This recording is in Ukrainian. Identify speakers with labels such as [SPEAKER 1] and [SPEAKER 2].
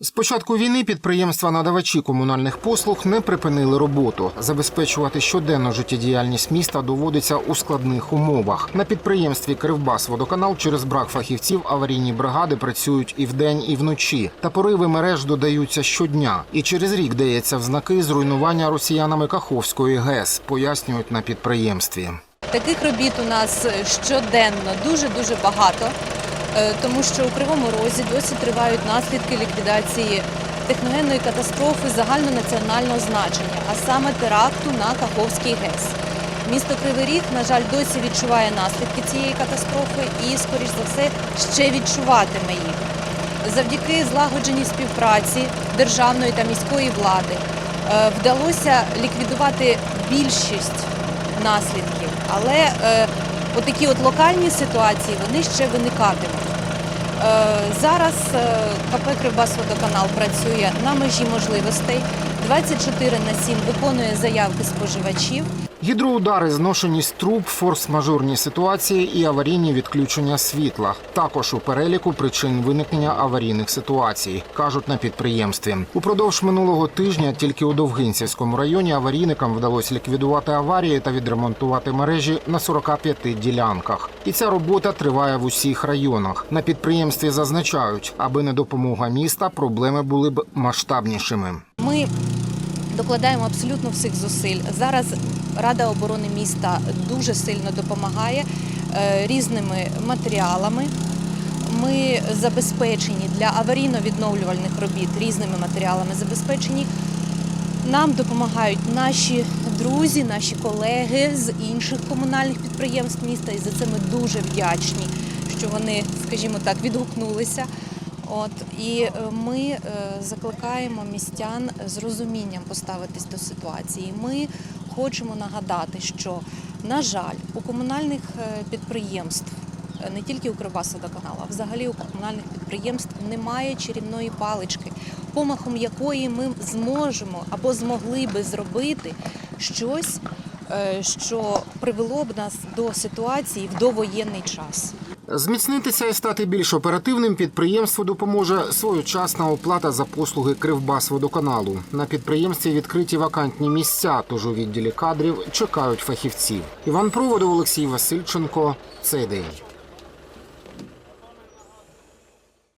[SPEAKER 1] З початку війни підприємства надавачі комунальних послуг не припинили роботу. Забезпечувати щоденну життєдіяльність міста доводиться у складних умовах. На підприємстві Кривбасводоканал через брак фахівців аварійні бригади працюють і вдень, і вночі. Та пориви мереж додаються щодня. І через рік дається в знаки зруйнування росіянами Каховської ГЕС, пояснюють на підприємстві.
[SPEAKER 2] Таких робіт у нас щоденно дуже дуже багато, тому що у Кривому Розі досі тривають наслідки ліквідації техногенної катастрофи загальнонаціонального значення, а саме теракту на Каховський ГЕС. Місто Кривий Ріг, на жаль, досі відчуває наслідки цієї катастрофи і, скоріш за все, ще відчуватиме їх. Завдяки злагодженій співпраці державної та міської влади е, вдалося ліквідувати більшість наслідків, але е, отакі от локальні ситуації вони ще виникатимуть. Е, зараз е, КП Кривбасводоканал працює на межі можливостей. 24 на 7 виконує заявки споживачів.
[SPEAKER 1] Гідроудари, зношеність труб, форс-мажорні ситуації і аварійні відключення світла. Також у переліку причин виникнення аварійних ситуацій, кажуть на підприємстві. Упродовж минулого тижня тільки у Довгинцівському районі аварійникам вдалося ліквідувати аварії та відремонтувати мережі на 45 ділянках. І ця робота триває в усіх районах. На підприємстві зазначають, аби не допомога міста, проблеми були б масштабнішими.
[SPEAKER 2] Ми докладаємо абсолютно всіх зусиль. Зараз Рада оборони міста дуже сильно допомагає е, різними матеріалами. Ми забезпечені для аварійно-відновлювальних робіт різними матеріалами забезпечені. Нам допомагають наші друзі, наші колеги з інших комунальних підприємств міста, і за це ми дуже вдячні, що вони, скажімо так, відгукнулися. От і е, ми е, закликаємо містян з розумінням поставитись до ситуації. Ми хочемо нагадати, що на жаль, у комунальних е, підприємств. Не тільки у а взагалі у комунальних підприємств немає чарівної палички, помахом якої ми зможемо або змогли би зробити щось, що привело б нас до ситуації в довоєнний час.
[SPEAKER 1] Зміцнитися і стати більш оперативним підприємству допоможе своєчасна оплата за послуги Кривбасводоканалу. На підприємстві відкриті вакантні місця, тож у відділі кадрів чекають фахівців. Іван Проводов, Олексій Васильченко. Цей день.